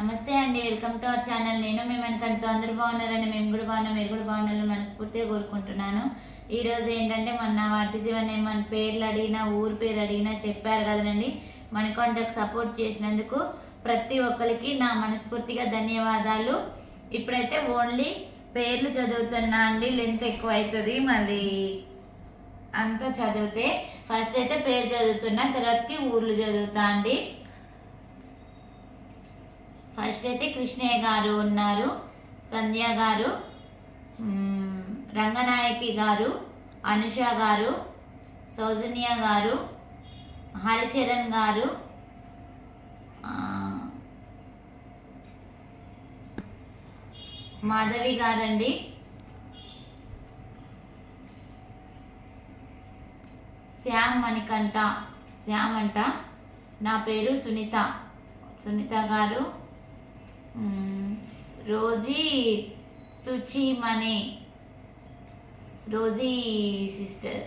నమస్తే అండి welcome to our channel. నేను మేము వెనకంటూ అందరూ బాగున్నారని మేము కూడా బాగున్నాం మీరు కూడా బాగున్నారని మనస్ఫూర్తిగా కోరుకుంటున్నాను. ఈ రోజు ఏంటంటే మొన్న వాటిజీవన్ మన పేర్లు అడిగినా ఊరు పేరు అడిగినా చెప్పారు కదండి మనకొండకు సపోర్ట్ చేసినందుకు ప్రతి ఒక్కరికి నా మనస్ఫూర్తిగా ధన్యవాదాలు. ఇప్పుడైతే ఓన్లీ పేర్లు చదువుతున్నా అండి లెంత్ ఎక్కువ అవుతుంది మళ్ళీ అంతా చదివితే. ఫస్ట్ అయితే పేరు చదువుతున్నా తర్వాతకి ఊర్లు చదువుతా అండి. ఫస్ట్ అయితే కృష్ణయ్య గారు ఉన్నారు సంధ్య గారు రంగనాయకి గారు అనుష గారు సౌజన్య గారు హరిచరణ్ గారు మాధవి గారండి. శ్యామ్ మణికంఠ శ్యామ్ అంట నా పేరు Sunitha Sunitha garu. Rosy Suchimani Rosy sister.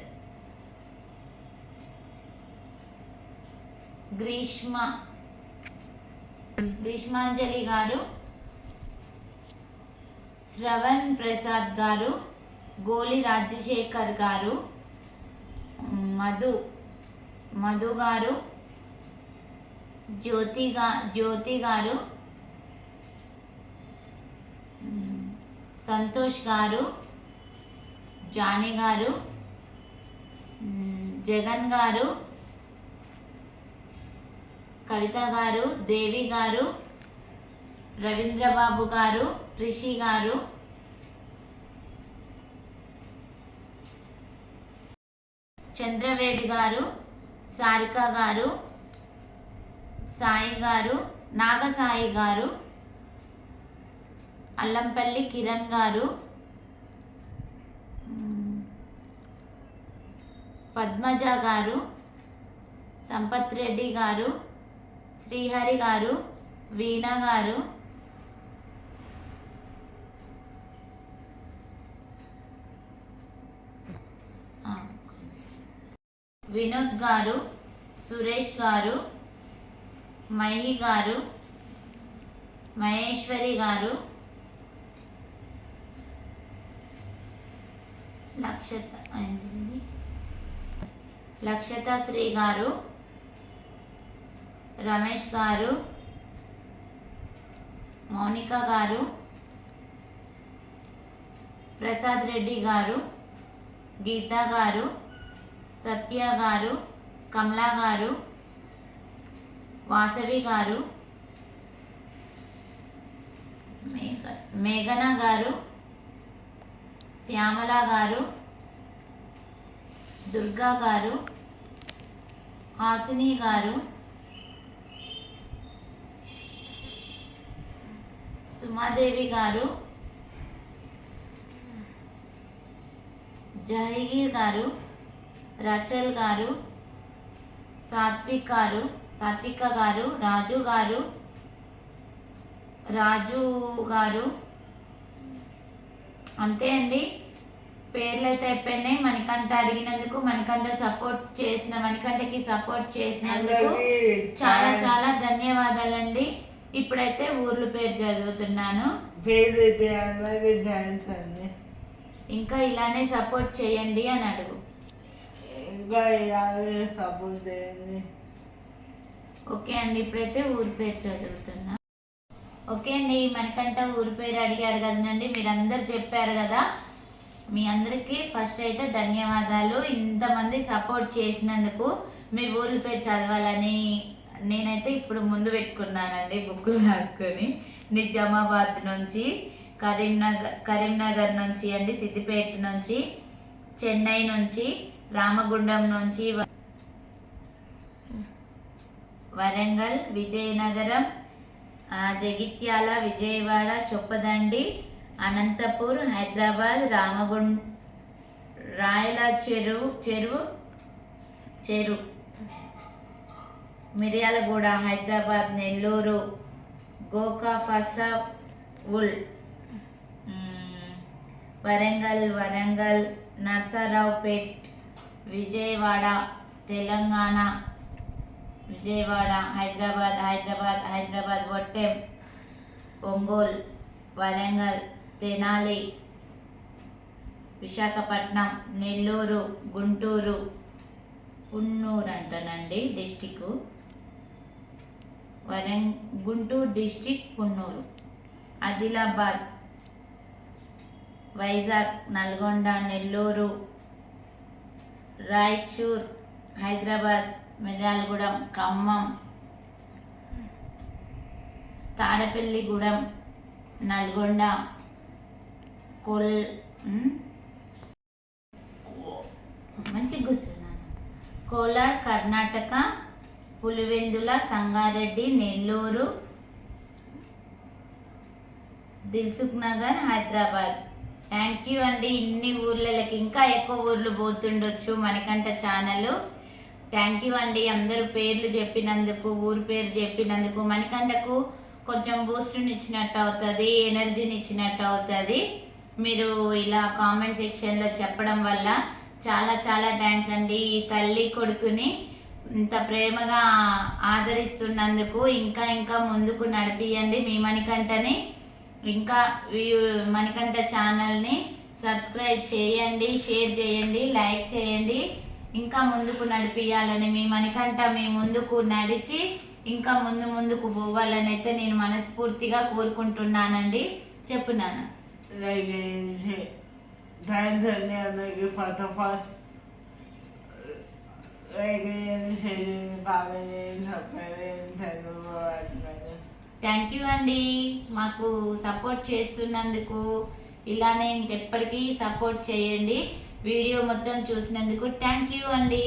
Greeshma. Greeshmanjali garu. Shravan Prasad గారు. గోలి రాజశేఖర్ గారు. మధు. మధు గారు. జ్యోతి గా జ్యోతి గారు మ్, సంతోష్ గారు జానీ గారు జగన్ గారు కవిత గారు దేవి గారు రవీంద్రబాబు గారు రిషి గారు. చంద్రవేడి గారు సారిక గారు సాయి గారు నాగసాయి గారు. అల్లంపల్లి కిరణ్ గారు పద్మజ గారు సంపత్ రెడ్డి గారు శ్రీహరి గారు వీణ గారు వినోద్ గారు సురేష్ గారు మహి గారు మహేశ్వరి గారు లక్షత ఏంటిది? లక్షత శ్రీ గారు రమేష్ గారు మౌనిక గారు ప్రసాద్ రెడ్డి గారు గీత గారు సత్య గారు కమలా గారు వాసవి గారు మేఘ మేఘన గారు శ్యామల గారు దుర్గా గారు హాసిని గారు సుమాదేవి గారు జహీర్ గారు రచల్ గారు సాత్విక్ గారు సాత్విక గారు రాజు గారు రాజు గారు అంతే అండి. పేర్లు అయితే అయిపోయినాయి. మణికంఠ అడిగినందుకు మణికంఠ సపోర్ట్ చేసిన మణికంఠకి సపోర్ట్ చేసినందుకు చాలా చాలా ధన్యవాదాలండి. ఇప్పుడైతే ఊర్ల పేరు చదువుతున్నాను. ఇంకా ఇలానే సపోర్ట్ చేయండి అని అడుగు. ఇంకా ఇలాగే సపోర్ట్ చేయండి. ఓకే అండి. ఇప్పుడైతే ఊరి పేరు చదువుతున్నా. ఓకే అండి మనకంట ఊరి పేరు అడిగారు కదండి మీరందరు చెప్పారు కదా. మీ అందరికీ ఫస్ట్ అయితే ధన్యవాదాలు. ఇంతమంది సపోర్ట్ చేసినందుకు మీ ఊరి పేరు చదవాలని నేనైతే ఇప్పుడు ముందు పెట్టుకున్నానండి బుక్కులు రాసుకొని. నిజామాబాద్ నుంచి కరీంనగర్ కరీంనగర్ నుంచి అండి సిద్దిపేట నుంచి చెన్నై నుంచి రామగుండం నుంచి వరంగల్ విజయనగరం జగిత్యాల విజయవాడ చొప్పదండి అనంతపూర్ హైదరాబాద్ రామగుండ్ రాయల చెరువు చెరువు చెరు మిర్యాలగూడ హైదరాబాద్ నెల్లూరు గోకా ఫసా ఉల్ వరంగల్ వరంగల్ నర్సరావుపేట్ విజయవాడ తెలంగాణ విజయవాడ హైదరాబాద్ హైదరాబాద్ హైదరాబాద్ వట్టెం ఒంగోల్ వరంగల్ తెనాలి విశాఖపట్నం నెల్లూరు గుంటూరు పున్నూరు అంటానండి డిస్టిక్ వరంగ్ గుంటూరు డిస్టిక్ పున్నూరు. ఆదిలాబాద్ వైజాగ్ నల్గొండ నెల్లూరు రాయచూర్ హైదరాబాద్ మిర్యాలగూడెం ఖమ్మం తాడపల్లిగూడెం నల్గొండ కొల్ మంచి కూర్చున్నాను కోలార్ కర్ణాటక పులివెందుల సంగారెడ్డి నెల్లూరు దిల్సుఖ్ నగర్ హైదరాబాద్. థ్యాంక్ యూ అండి. ఇన్ని ఊర్లకి ఇంకా ఎక్కువ ఊర్లు పోతుండొచ్చు మనకంట ఛానల్. థ్యాంక్ యూ అండి. అందరు పేర్లు చెప్పినందుకు ఊరు పేరు చెప్పినందుకు మణికంటకు కొంచెం బూస్ట్ని ఇచ్చినట్టు అవుతుంది ఎనర్జీని ఇచ్చినట్టు అవుతుంది. మీరు ఇలా కామెంట్ సెక్షన్లో చెప్పడం వల్ల చాలా చాలా థ్యాంక్స్ అండి. ఈ తల్లి కొడుకుని ఇంత ప్రేమగా ఆదరిస్తున్నందుకు ఇంకా ఇంకా ముందుకు నడిపియండి మీ మణికంఠని. ఇంకా వీ- మణికంఠ ఛానల్ని సబ్స్క్రైబ్ చేయండి షేర్ చేయండి లైక్ చేయండి. ఇంకా ముందుకు నడిపియాలని మీ మణికంఠ మీ ముందుకు నడిచి ఇంకా ముందు ముందుకు పోవాలని అయితే నేను మనస్ఫూర్తిగా కోరుకుంటున్నానండి. చెప్పు నాన్న. లైక్ థ్యాంక్స్ అండి అందరికి ఫస్ట్ ఆఫ్ ఆల్ లైక్ చేయండి షేర్ చేయండి కామెంట్ చేయండి సబ్స్క్రైబ్ చేయండి చదువుకోవాలి థ్యాంక్ యూ అండి. మాకు సపోర్ట్ చేస్తున్నందుకు ఇలానే ఇంకెప్పటికీ సపోర్ట్ చేయండి. వీడియో మొత్తం చూసినందుకు థ్యాంక్ యూ అండి.